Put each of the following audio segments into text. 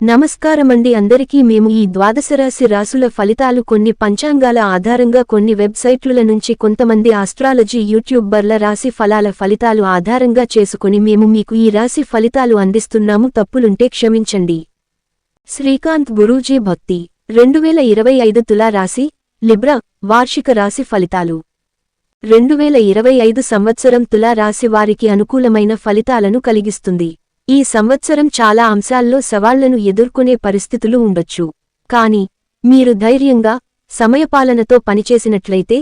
నమస్కారమండి అందరికీ మేము ఈ ద్వాదశరాశి రాసుల ఫలితాలు కొన్ని పంచాంగాల ఆధారంగా కొన్ని వెబ్సైట్ల నుంచి కొంతమంది ఆస్ట్రాలజీ యూట్యూబర్ల రాశి ఫలాల ఫలితాలు ఆధారంగా చేసుకుని మేము మీకు ఈ రాశి ఫలితాలు అందిస్తున్నాము. తప్పులుంటే క్షమించండి. శ్రీకాంత్ గురూజీ భక్తి. రెండువేల ఇరవై ఐదు తులా రాశి లిబ్రా వార్షిక రాశి ఫలితాలు. రెండువేల ఇరవై ఐదు సంవత్సరం తులా రాశి వారికి అనుకూలమైన ఫలితాలను కలిగిస్తుంది. ఈ సంవత్సరం చాలా అంశాల్లో సవాళ్ళను ఎదుర్కొనే పరిస్థితులు ఉండొచ్చు. కాని మీరు ధైర్యంగా సమయపాలనతో పనిచేసినట్లయితే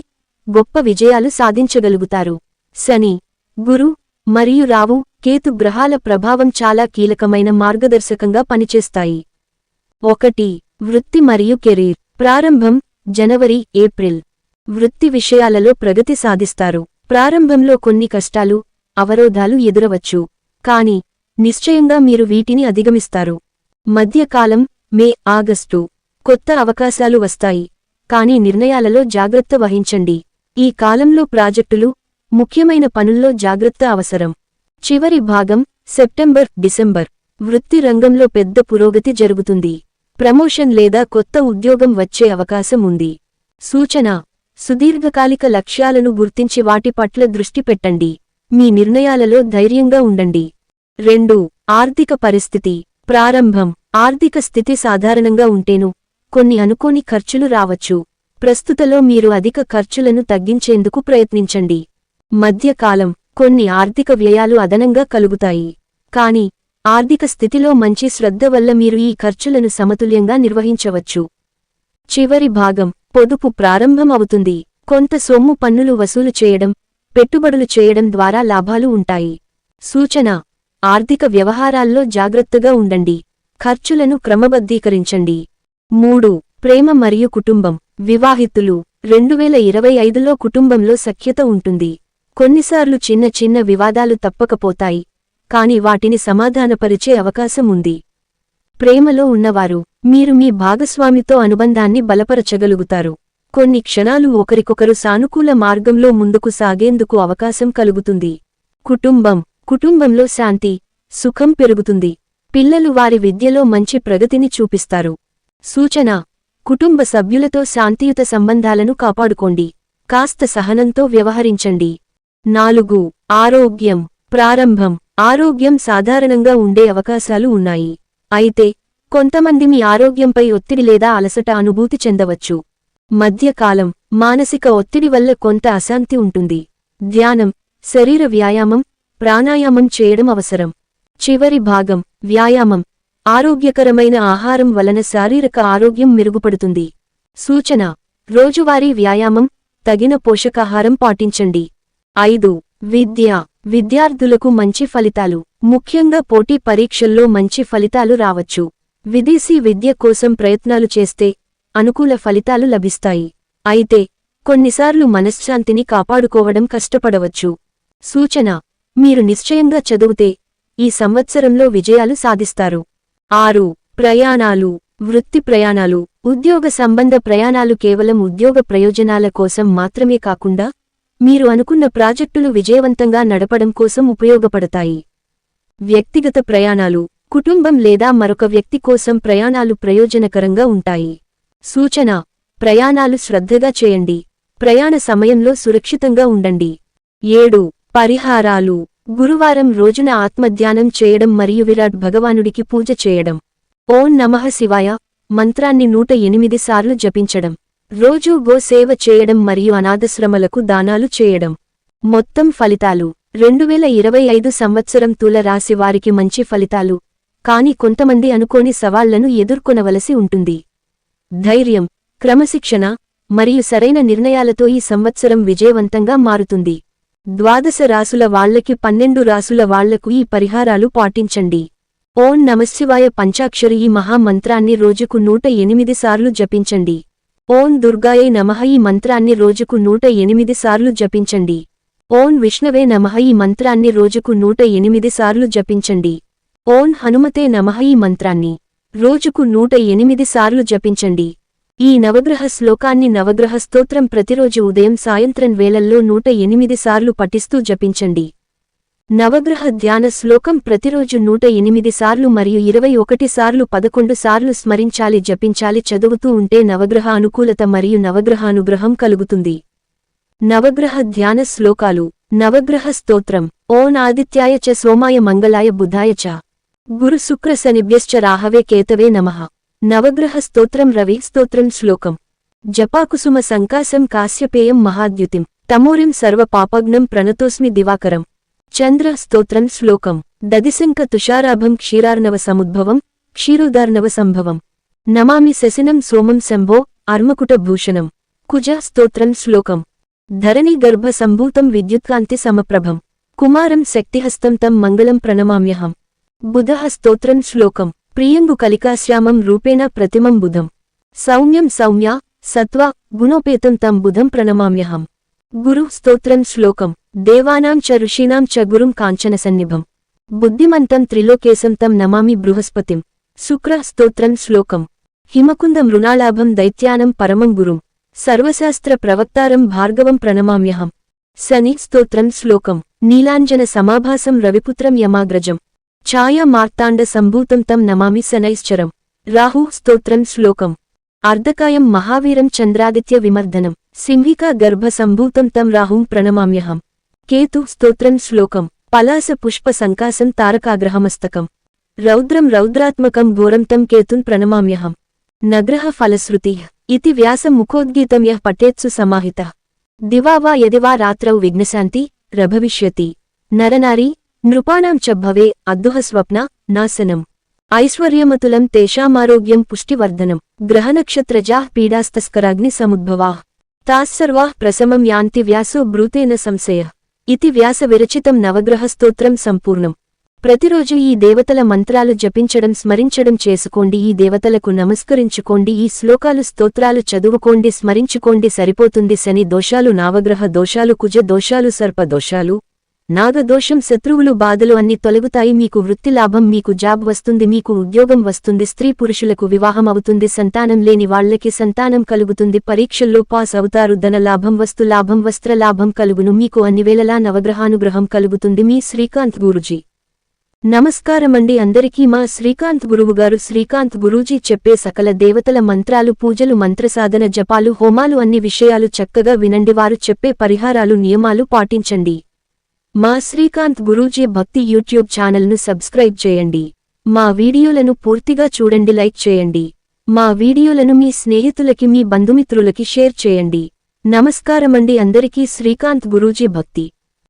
గొప్ప విజయాలు సాధించగలుగుతారు. శని గురు మరియు రావు కేతు గ్రహాల ప్రభావం చాలా కీలకమైన మార్గదర్శకంగా పనిచేస్తాయి. ఒకటి వృత్తి మరియు కెరీర్. ప్రారంభం జనవరి ఏప్రిల్. వృత్తి విషయాలలో ప్రగతి సాధిస్తారు. ప్రారంభంలో కొన్ని కష్టాలు అవరోధాలు ఎదురవచ్చు. కాని నిశ్చయంగా మీరు వీటిని అధిగమిస్తారు. మధ్యకాలం మే ఆగస్టు. కొత్త అవకాశాలు వస్తాయి. కాని నిర్ణయాలలో జాగ్రత్త వహించండి. ఈ కాలంలో ప్రాజెక్టులు ముఖ్యమైన పనుల్లో జాగ్రత్త అవసరం. చివరి భాగం సెప్టెంబర్ డిసెంబర్. వృత్తి రంగంలో పెద్ద పురోగతి జరుగుతుంది. ప్రమోషన్ లేదా కొత్త ఉద్యోగం వచ్చే అవకాశం ఉంది. సూచన సుదీర్ఘకాలిక లక్ష్యాలను గుర్తించి వాటి పట్ల దృష్టి పెట్టండి. మీ నిర్ణయాలలో ధైర్యంగా ఉండండి. రెండు ఆర్థిక పరిస్థితి. ప్రారంభం ఆర్థిక స్థితి సాధారణంగా ఉంటేను కొన్ని అనుకోని ఖర్చులు రావచ్చు. ప్రస్తుతలో మీరు అధిక ఖర్చులను తగ్గించేందుకు ప్రయత్నించండి. మధ్యకాలం కొన్ని ఆర్థిక వ్యయాలు అదనంగా కలుగుతాయి. కాని ఆర్థిక స్థితిలో మంచి శ్రద్ధ వల్ల మీరు ఈ ఖర్చులను సమతుల్యంగా నిర్వహించవచ్చు. చివరి భాగం పొదుపు ప్రారంభమవుతుంది కొంత సొమ్ము పన్నులు వసూలు చేయడం పెట్టుబడులు చేయడం ద్వారా లాభాలు ఉంటాయి. సూచన ఆర్థిక వ్యవహారాల్లో జాగ్రత్తగా ఉండండి. ఖర్చులను క్రమబద్ధీకరించండి. మూడు ప్రేమ మరియు కుటుంబం. వివాహితులు రెండువేల ఇరవై ఐదులో కుటుంబంలో సఖ్యత ఉంటుంది. కొన్నిసార్లు చిన్న చిన్న వివాదాలు తప్పకపోతాయి. కాని వాటిని సమాధానపరిచే అవకాశం ఉంది. ప్రేమలో ఉన్నవారు మీరు మీ భాగస్వామితో అనుబంధాన్ని బలపరచగలుగుతారు. కొన్ని క్షణాలు ఒకరికొకరు సానుకూల మార్గంలో ముందుకు సాగేందుకు అవకాశం కలుగుతుంది. కుటుంబం. కుటుంబంలో శాంతి సుఖం పెరుగుతుంది. పిల్లలు వారి విద్యలో మంచి ప్రగతిని చూపిస్తారు. సూచన కుటుంబ సభ్యులతో శాంతియుత సంబంధాలను కాపాడుకోండి. కాస్త సహనంతో వ్యవహరించండి. నాలుగు ఆరోగ్యం ప్రారంభం. ఆరోగ్యం సాధారణంగా ఉండే అవకాశాలు ఉన్నాయి. అయితే కొంతమంది మీ ఆరోగ్యంపై ఒత్తిడి లేదా అలసట అనుభూతి చెందవచ్చు. మధ్యకాలం మానసిక ఒత్తిడి వల్ల కొంత అశాంతి ఉంటుంది. ధ్యానం శరీర వ్యాయామం ప్రాణాయామం చేయడం అవసరం. చివరి భాగం వ్యాయామం. ఆరోగ్యకరమైన ఆహారం వలన శారీరక ఆరోగ్యం మెరుగుపడుతుంది. సూచన రోజువారీ వ్యాయామం తగిన పోషకాహారం పాటించండి. ఐదు విద్య. విద్యార్థులకు మంచి ఫలితాలు. ముఖ్యంగా పోటీ పరీక్షల్లో మంచి ఫలితాలు రావచ్చు. విదేశీ విద్య కోసం ప్రయత్నాలు చేస్తే అనుకూల ఫలితాలు లభిస్తాయి. అయితే కొన్నిసార్లు మనశ్శాంతిని కాపాడుకోవడం కష్టపడవచ్చు. సూచన మీరు నిశ్చయంగా చదివితే ఈ సంవత్సరంలో విజయాలు సాధిస్తారు. ఆరు ప్రయాణాలు వృత్తి ప్రయాణాలు ఉద్యోగ సంబంధ ప్రయాణాలు కేవలం ఉద్యోగ ప్రయోజనాల కోసం మాత్రమే కాకుండా మీరు అనుకున్న ప్రాజెక్టులు విజయవంతంగా నడపడం కోసం ఉపయోగపడతాయి. వ్యక్తిగత ప్రయాణాలు కుటుంబం లేదా మరొక వ్యక్తి కోసం ప్రయాణాలు ప్రయోజనకరంగా ఉంటాయి. సూచన ప్రయాణాలు శ్రద్ధగా చేయండి. ప్రయాణ సమయంలో సురక్షితంగా ఉండండి. ఏడు పరిహారాలు. గురువారం రోజున ఆత్మధ్యానం చేయడం మరియు విరాట్ భగవానుడికి పూజ చేయడం. ఓం నమః శివాయ. మంత్రాన్ని నూట ఎనిమిది సార్లు జపించడం. రోజూ గో సేవ చేయడం మరియు అనాథశ్రమలకు దానాలు చేయడం. మొత్తం ఫలితాలు. రెండువేల ఇరవై ఐదు సంవత్సరం తుల రాశి వారికి మంచి ఫలితాలు. కాని కొంతమంది అనుకోని సవాళ్ళను ఎదుర్కొనవలసి ఉంటుంది. ధైర్యం క్రమశిక్షణ మరియు సరైన నిర్ణయాలతో ఈ సంవత్సరం విజయవంతంగా మారుతుంది. ద్వాదశ రాసుల వాళ్ళకి పన్నెండు రాసుల వాళ్ళకు ఈ పరిహారాలు పాటించండి. ఓం నమశివాయ పంచాక్షరి ఈ మహామంత్రాన్ని రోజుకు నూట ఎనిమిది సార్లు జపించండి. ఓం దుర్గాయై నమః ఈ మంత్రాన్ని రోజుకు నూట ఎనిమిది సార్లు జపించండి. ఓం విష్ణవే నమః ఈ మంత్రాన్ని రోజుకు నూట ఎనిమిది సార్లు జపించండి. ఓం హనుమతే నమః ఈ మంత్రాన్ని రోజుకు నూట ఎనిమిది సార్లు జపించండి. ఈ నవగ్రహ శ్లోకాన్ని నవగ్రహ స్తోత్రం ప్రతిరోజు ఉదయం సాయంత్రం వేళల్లో నూట ఎనిమిది సార్లు పఠిస్తూ జపించండి. నవగ్రహ ధ్యాన శ్లోకం ప్రతిరోజు నూట ఎనిమిది సార్లు మరియు ఇరవై ఒకటి సార్లు పదకొండు సార్లు స్మరించాలి జపించాలి చదువుతూ ఉంటే నవగ్రహ అనుకూలత మరియు నవగ్రహానుగ్రహం కలుగుతుంది. నవగ్రహ ధ్యాన శ్లోకాలు. నవగ్రహ స్తోత్రం. ఓం ఆదిత్యాయ చ సోమాయ మంగళాయ బుధాయ చ. గురు శుక్ర శనిభ్యశ్చ రాహవే కేతవే నమః. నవగ్రహ స్తోత్రం రవి స్తోత్రం శ్లోకం. జపాకుసుమ సంకాశం కాశ్యపేయం మహాద్యుతిం. తమోరిం సర్వ పాపగ్నం ప్రణతోస్మి దివాకరం. చంద్ర స్తోత్రం శ్లోకం. దదిశంక తుషారాభం క్షీరార్ణవ సముద్భవం క్షీరోదార్ణవ సంభవం. నమామి శశినం సోమం శంభో అర్మకుట భూషణం. కుజ స్తోత్రం శ్లోకం. ధరణి గర్భ సంభూతం విద్యుత్కాంతి సమప్రభం. కుమారం శక్తిహస్తం తం మంగళం ప్రణమామ్యహం. బుధ స్తోత్రం శ్లోకం. ప్రియంగు కలికాశ్యామం రూపేణ ప్రతిమం బుధం. సౌమ్యం సౌమ్య సత్వ గుణోపేతం తం బుధం ప్రణమామ్యహం. గురు స్తోత్రం శ్లోకం. దేవానాం చ ఋషీణాం చ గురుం కాంచన సన్నిభం. బుద్ధిమంతం త్రిలోకేశం తం నమామి బృహస్పతిం. శుక్ర స్తోత్రం శ్లోకం. హిమకుందం రుణాలాభం దైత్యానం పరమం గురుం. సర్వశాస్త్ర ప్రవక్తారం భార్గవం ప్రణమామ్యహం. శని స్తోత్రం శ్లోకం. నీలాంజన సమాభాసం రవిపుత్రం యమాగ్రజం. ఛాయా మార్తాండ సంభూతం తం నమామి శనైశ్చరం. రాహు స్తోత్రం శ్లోకం. అర్ధకాయం మహావీరం చంద్రాదిత్య విమర్దనం. సింహికా గర్భ సంభూతం తం రాహుం ప్రణమామ్యహం. కేతు స్తోత్రం శ్లోకం. పలాస పుష్ప సంకాసం తారకాగ్రహమస్తకం. రౌద్రం రౌద్రాత్మకం ఘోరం తం కేతున్ ప్రణమామ్యహం. నగ్రహ ఫలశ్రుతి ఇతి వ్యాస ముఖోద్గీతం యః పఠేత్సు సమాహిత. దివా వా యది వా రాత్రౌ విఘ్నశాంతి రభవిష్యతి. నరనారీ నృపాణాం చ భవే అద్దుహ స్వప్న నాశనం. ఐశ్వర్యమతులం తేషామారోగ్యం పుష్టివర్ధనం. గ్రహనక్షత్రజా పీడాస్తస్కరాగ్ని సముద్భవా. తాస్సర్వాః ప్రసమం యాంతి వ్యాసో బ్రూతేన సంశయ. ఇతి వ్యాస విరచితం నవగ్రహస్తోత్రం సంపూర్ణం. ప్రతిరోజు ఈ దేవతల మంత్రాలు జపించడం స్మరించడం చేసుకోండి. ఈ దేవతలకు నమస్కరించుకోండి. ఈ శ్లోకాలు స్తోత్రాలు చదువుకోండి స్మరించుకోండి. సరిపోతుంది శని దోషాలు నావగ్రహ దోషాలు కుజ దోషాలు సర్ప దోషాలు. నాగదోషం శత్రువులు బాధలు అన్ని తొలగుతాయి. మీకు వృత్తి లాభం మీకు జాబ్ వస్తుంది మీకు ఉద్యోగం వస్తుంది స్త్రీ పురుషులకు వివాహం అవుతుంది సంతానం లేని వాళ్ళకి సంతానం కలుగుతుంది పరీక్షల్లో పాస్ అవుతారు ధన లాభం వస్తు లాభం వస్త్ర లాభం కలుగును మీకు అన్నివేళలా నవగ్రహానుగ్రహం కలుగుతుంది మీ శ్రీకాంత్ గురుజీ. నమస్కారమండి అందరికీ మా శ్రీకాంత్ గురువుగారు శ్రీకాంత్ గురూజీ చెప్పే సకల దేవతల మంత్రాలు పూజలు మంత్రసాధన జపాలు హోమాలు అన్ని విషయాలు చక్కగా వినండి వారు చెప్పే పరిహారాలు నియమాలు పాటించండి. మా శ్రీకాంత్ గురూజీ భక్తి యూట్యూబ్ ఛానల్ను సబ్స్క్రైబ్ చేయండి. మా వీడియోలను పూర్తిగా చూడండి. లైక్ చేయండి. మా వీడియోలను మీ స్నేహితులకి మీ బంధుమిత్రులకి షేర్ చేయండి. నమస్కారమండి. అందరికీ శ్రీకాంత్ గురూజీ భక్తి.